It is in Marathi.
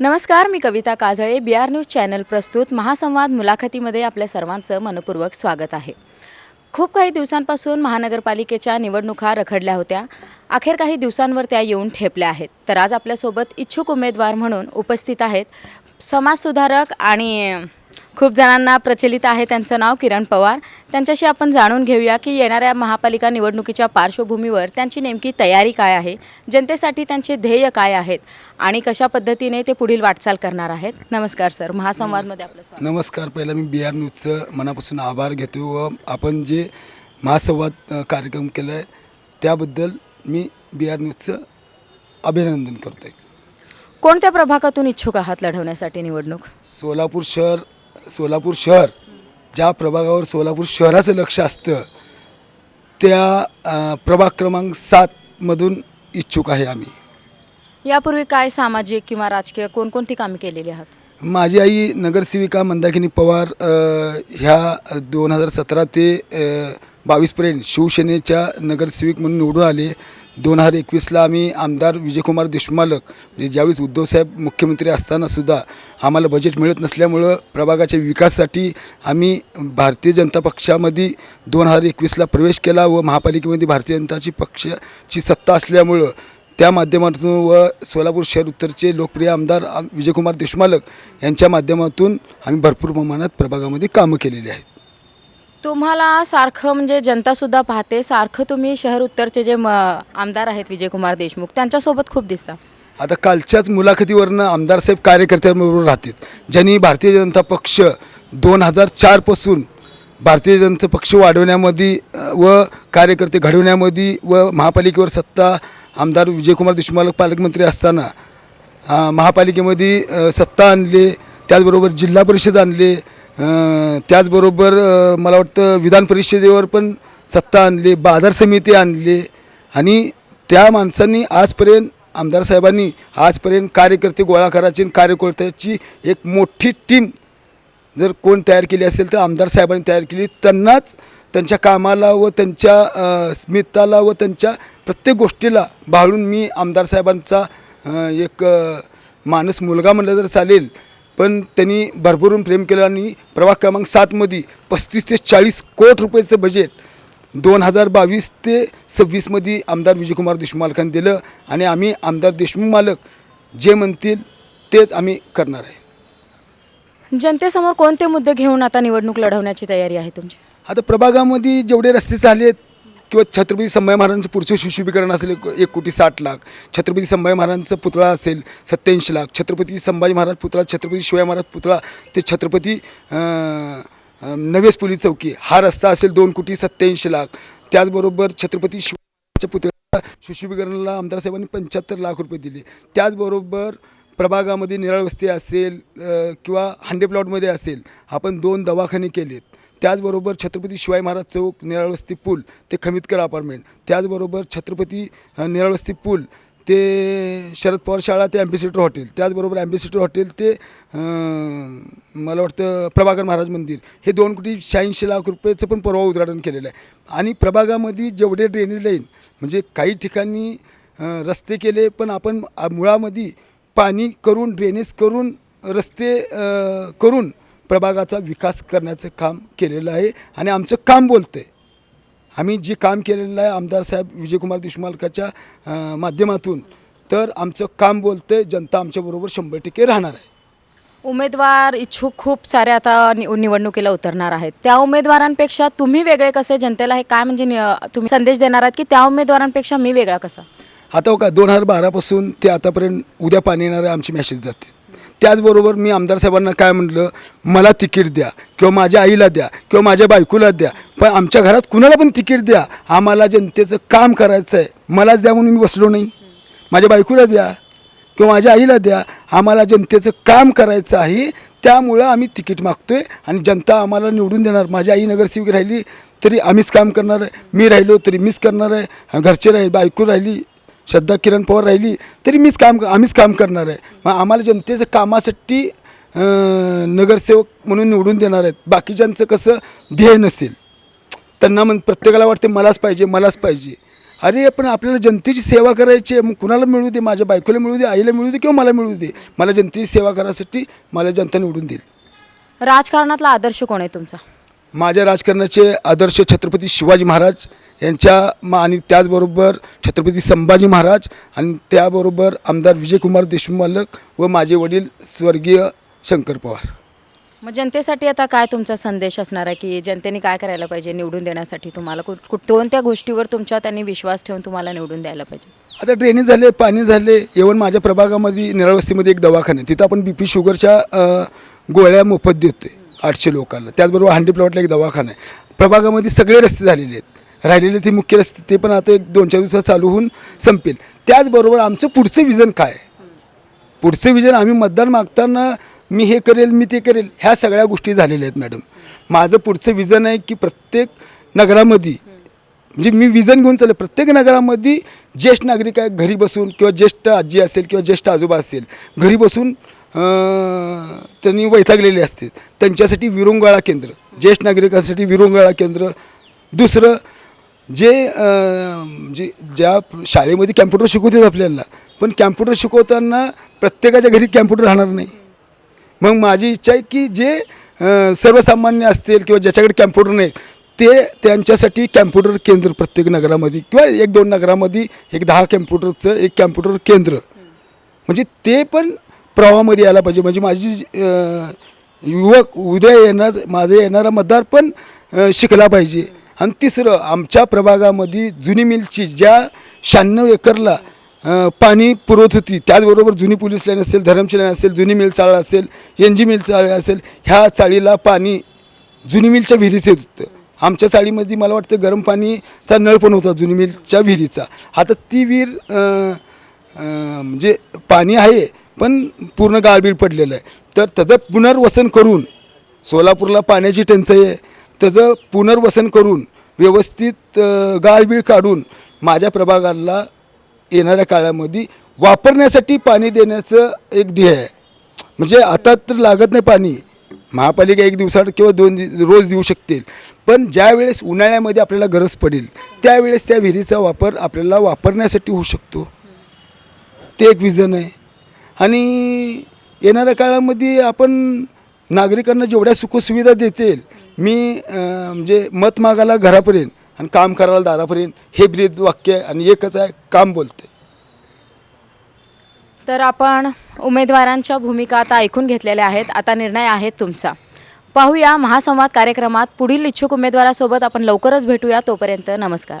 नमस्कार मी Kavita Kajale B R news channel प्रस्तुत महासंवाद मुलाखतीमध्ये आपल्या सर्वांचं मनपूर्वक स्वागत आहे. खूप काही दिवसांपासून महानगरपालिकेच्या निवडणुका रखडल्या होत्या. अखेर काही दिवसांवर त्या येऊन ठेपल्या आहेत. तर आज आपल्यासोबत इच्छुक उमेदवार म्हणून उपस्थित आहेत समाजसुधारक आणि खूप जणांना प्रचलित आहे त्यांचं नाव किरण पवार. त्यांच्याशी आपण जाणून घेऊया की येणाऱ्या महापालिका निवडणुकीच्या पार्श्वभूमीवर त्यांची नेमकी तयारी काय आहे जनतेसाठी त्यांचे ध्येय काय आहेत आणि कशा पद्धतीने ते पुढील वाटचाल करणार आहेत. नमस्कार सर महासंवादमध्ये आपलं स्वागत. नमस्कार. पहिला मी बी आर न्यूजचं मनापासून आभार घेतो व आपण जे महासंवाद अ, कार्यक्रम केला आहे त्याबद्दल मी बी आर न्यूजचं अभिनंदन करतो आहे कोणत्या प्रभागातून इच्छुक आहात लढवण्यासाठी निवडणूक? सोलापूर शहर सोलापूर शहर ज्या प्रभागावर सोलापूर शहराचं लक्ष असतं त्या प्रभाग क्रमांक सातमधून इच्छुक आहे आम्ही. यापूर्वी काय सामाजिक किंवा राजकीय कोणकोणती कामे केलेली आहात? माझी आई नगरसेविका मंदाकिनी पवार अ, ह्या दोन हजार सतरा ते बावीसपर्यंत शिवसेनेच्या नगरसेविक म्हणून निवडून आले. दोन हजार एकवीसला आम्ही आमदार विजयकुमार देशमालक म्हणजे ज्यावेळेस उद्धवसाहेब मुख्यमंत्री असतानासुद्धा आम्हाला बजेट मिळत नसल्यामुळं प्रभागाच्या विकासासाठी आम्ही भारतीय जनता पक्षामध्ये दोन हजार एकवीसला प्रवेश केला व महापालिकेमध्ये भारतीय जनताची पक्षाची सत्ता असल्यामुळं त्या माध्यमातून व सोलापूर शहर उत्तरचे लोकप्रिय आमदार विजयकुमार देशमालक यांच्या माध्यमातून आम्ही भरपूर प्रमाणात प्रभागामध्ये कामं केलेली आहेत. तुम्हाला सारखं म्हणजे जनतासुद्धा पाहते. सारखं तुम्ही शहर उत्तरचे जे म आमदार आहेत विजयकुमार देशमुख त्यांच्यासोबत खूप दिसता. आता कालच्याच मुलाखतीवरनं आमदार साहेब कार्यकर्त्यांबरोबर राहतात ज्यांनी भारतीय जनता पक्ष दोन हजार चारपासून भारतीय जनता पक्ष वाढवण्यामध्ये व कार्यकर्ते घडवण्यामध्ये व महापालिकेवर सत्ता आमदार विजयकुमार देशमुख पालकमंत्री असताना महापालिकेमध्ये सत्ता आणली त्याचबरोबर जिल्हा परिषद आणले त्याचबरोबर मला वाटतं विधान परिषदेवर पण सत्ता आणली बाजार समिती आणली आणि त्या माणसांनी आजपर्यंत आमदार साहेबांनी आजपर्यंत कार्यकर्ते गोळा करायची आणि कार्यकर्त्याची एक मोठी टीम जर कोण तयार केली असेल तर आमदार साहेबांनी तयार केली. त्यांनाच त्यांच्या कामाला व त्यांच्या स्मिताला व त्यांच्या प्रत्येक गोष्टीला भाळून मी आमदार साहेबांचा एक माणूस मुलगा म्हणलं तर चालेल. पण त्यांनी भरभरून प्रेम केलं आणि प्रभाग क्रमांक सातमध्ये पस्तीस ते चाळीस कोट रुपयाचं बजेट दोन हजार बावीस ते सव्वीसमध्ये आमदार विजयकुमार देशमुख मालकांनी दिलं आणि आम्ही आमदार देशमुख मालक जे म्हणतील तेच आम्ही करणार आहे. जनतेसमोर कोणते मुद्दे घेऊन आता निवडणूक लढवण्याची तयारी आहे तुमची? आता प्रभागामध्ये जेवढे रस्ते झालेत किंवा छत्रपती संभाजी महाराजांचं पुढचं सुशोभीकरण असेल एक कोटी साठ लाख छत्रपती संभाजी महाराजांचा पुतळा असेल सत्याऐंशी लाख छत्रपती संभाजी महाराज पुतळा छत्रपती शिवाजी महाराज पुतळा ते छत्रपती नवेस पोलीस चौकी. हा रस्ता असेल दोन कोटी सत्याऐंशी लाख. त्याचबरोबर छत्रपती शिवाजीच्या पुतळ्याला सुशोभीकरणाला आमदार साहेबांनी पंच्याहत्तर लाख रुपये दिले. त्याचबरोबर प्रभागामध्ये निराळ वस्ती असेल किंवा हांडे प्लॉटमध्ये असेल आपण दोन दवाखाने केलेत. त्याचबरोबर छत्रपती शिवाय महाराज चौक निराळवस्ती पूल ते खमितकर अपार्टमेंट. त्याचबरोबर छत्रपती निराळवस्ती पूल ते शरद पवार शाळा ते ॲम्बेसिडर हॉटेल. त्याचबरोबर ॲम्बेसिडर हॉटेल ते मला वाटतं प्रभाकर महाराज मंदिर. हे दोन कोटी शहाऐंशी लाख रुपयाचं पण परवा उद्घाटन केलेलं आहे. आणि प्रभागामध्ये जेवढे ड्रेनेज लाईन म्हणजे काही ठिकाणी रस्ते केले पण आपण मुळामध्ये पाणी करून ड्रेनेज करून रस्ते करून प्रभागाचा विकास करण्याचं काम केलेलं आहे आणि आमचं काम बोलतं आहे आम्ही जे काम केलेलं आहे आमदार साहेब विजयकुमार देशमालकाच्या माध्यमातून तर आमचं काम बोलतं आहे जनता आमच्याबरोबर शंभर टक्के राहणार आहे. उमेदवार इच्छुक खूप सारे आता नि निवडणुकीला उतरणार आहेत. त्या उमेदवारांपेक्षा तुम्ही वेगळे कसे जनतेला हे काय म्हणजे तुम्ही संदेश देणार आहात की त्या उमेदवारांपेक्षा मी वेगळा कसा? आता हो का दोन हजार बारापासून ते आतापर्यंत उद्या पाणी येणारे आमचे मेसेज जाते त्याचबरोबर मी आमदार साहेबांना काय म्हटलं मला तिकीट द्या किंवा माझ्या आईला द्या किंवा माझ्या बायकोला द्या पण आमच्या घरात कुणाला पण तिकीट द्या. आम्हाला जनतेचं काम करायचं आहे मलाच द्या म्हणून मी बसलो नाही. माझ्या बायकोला द्या किंवा माझ्या आईला द्या. आम्हाला जनतेचं काम करायचं आहे. त्यामुळं आम्ही तिकीट मागतो आहे आणि जनता आम्हाला निवडून देणार. माझी आई नगरसेवक राहिली तरी आम्हीच काम करणार आहे. मी राहिलो तरी मीच करणार आहे. घरचे राहील बायको राहिली श्रद्धा किरण पवार राहिली तरी मीच काम आम्हीच काम करणार आहे. मग आम्हाला जनतेचं कामासाठी नगरसेवक म्हणून निवडून देणार आहेत. बाकीच्यांचं कसं ध्येय नसेल. त्यांना मग प्रत्येकाला वाटते मलाच पाहिजे मलाच पाहिजे. अरे पण आपल्याला जनतेची सेवा करायची आहे मग कुणाला मिळू दे? माझ्या बायकोला मिळू दे आईला मिळू दे किंवा मला मिळू दे? मला जनतेची सेवा करायसाठी मला जनता निवडून देईल. राजकारणातला आदर्श कोण आहे तुमचा? माझ्या राजकारणाचे आदर्श छत्रपती शिवाजी महाराज यांच्या म- आणि त्याचबरोबर छत्रपती संभाजी महाराज आणि त्याबरोबर आमदार विजयकुमार देशमुख मालक व माझे वडील स्वर्गीय शंकर पवार. मग जनतेसाठी आता काय तुमचा संदेश असणार आहे की जनतेने काय करायला पाहिजे निवडून देण्यासाठी तुम्हाला? कुठ कुठ कोणत्या गोष्टीवर तुमच्या त्यांनी विश्वास ठेवून तुम्हाला निवडून द्यायला पाहिजे? आता ड्रेनेज झाले पाणी झाले इव्हन माझ्या प्रभागामध्ये निराळवस्तीमध्ये एक दवाखाना आहे. तिथं आपण बी पी शुगरच्या अ, गोळ्या मोफत देतोय. आठशे लोकांना. त्याचबरोबर हांडी प्लॉटला एक दवाखाना आहे. प्रभागामध्ये सगळे रस्ते झालेले आहेत. राहिलेले ते मुख्य रस्ते ते पण आता एक दोन चार दिवसात चालू होऊन संपेल. त्याचबरोबर आमचं पुढचं विजन काय आहे? पुढचं विजन आम्ही मतदान मागताना मी हे करेल मी ते करेल ह्या सगळ्या गोष्टी झालेल्या आहेत मॅडम. माझं पुढचं विजन आहे की प्रत्येक नगरामध्ये म्हणजे मी विजन घेऊन चाललं प्रत्येक नगरामध्ये ज्येष्ठ नागरिक आहे घरी बसून किंवा ज्येष्ठ आजी असेल किंवा ज्येष्ठ आजोबा असेल घरी बसून त्यांनी वैतागलेले असतील त्यांच्यासाठी विरुंगाळा केंद्र ज्येष्ठ नागरिकांसाठी विरुंगाळा केंद्र. दुसरं जे जे ज्या शाळेमध्ये कॅम्प्युटर शिकवतात आपल्याला पण कॅम्प्युटर शिकवताना प्रत्येकाच्या घरी कॅम्प्युटर राहणार नाही. मग माझी इच्छा आहे की जे सर्वसामान्य असतील किंवा ज्याच्याकडे कॅम्प्युटर नाही ते त्यांच्यासाठी कॅम्प्युटर केंद्र प्रत्येक नगरामध्ये किंवा एक दोन नगरामध्ये एक दहा कॅम्प्युटरचं एक कॅम्प्युटर केंद्र. म्हणजे ते पण प्रवाहामध्ये यायला पाहिजे. म्हणजे माझी युवक उद्या येणार माझं येणारा मतदार पण शिकला पाहिजे. आणि तिसरं आमच्या प्रभागामध्ये जुनी मिलची ज्या शहाण्णव एकरला पाणी पुरवत होती त्याचबरोबर जुनी पोलीस लाईन असेल धरमची लाईन असेल जुनी मिल चाळ असेल एन जी मिल चाळ असेल ह्या चाळीला पाणी जुनी मिलच्या विहिरीचं येत होतं. आमच्या चाळीमध्ये मला वाटतं गरम पाणीचा नळ पण होता जुनी मिलच्या विहिरीचा. आता ती विहीर म्हणजे पाणी आहे पण पूर्ण गाळबीळ पडलेलं आहे. तर त्याचं पुनर्वसन करून सोलापूरला पाण्याची टंचाई आहे. त्याचं पुनर्वसन करून व्यवस्थित गाळबीळ काढून माझ्या प्रभागाला येणाऱ्या काळामध्ये वापरण्यासाठी पाणी देण्याचं एक ध्येय आहे. म्हणजे आता तर लागत नाही पाणी. महापालिका एक दिवसात किंवा दोन दि रोज देऊ शकतील. पण ज्या वेळेस उन्हाळ्यामध्ये आपल्याला गरज पडेल त्यावेळेस त्या विहिरीचा वापर आपल्याला वापरण्यासाठी होऊ शकतो. ते एक विजन आहे. आणि येणाऱ्या काळामध्ये आपण नागरिकांना जेवढ्या सुखसुविधा देतील मी म्हणजे मत मागायला घरापर्यंत आणि काम करायला दारापर्यंत हे ब्रीद वाक्य आहे आणि एकच आहे काम बोलते. तर आपण उमेदवारांच्या भूमिका आता ऐकून घेतलेल्या आहेत. आता निर्णय आहे तुमचा. पाहूया महासंवाद कार्यक्रमात पुढील इच्छुक उमेदवारासोबत आपण लवकरच भेटूया. तोपर्यंत नमस्कार.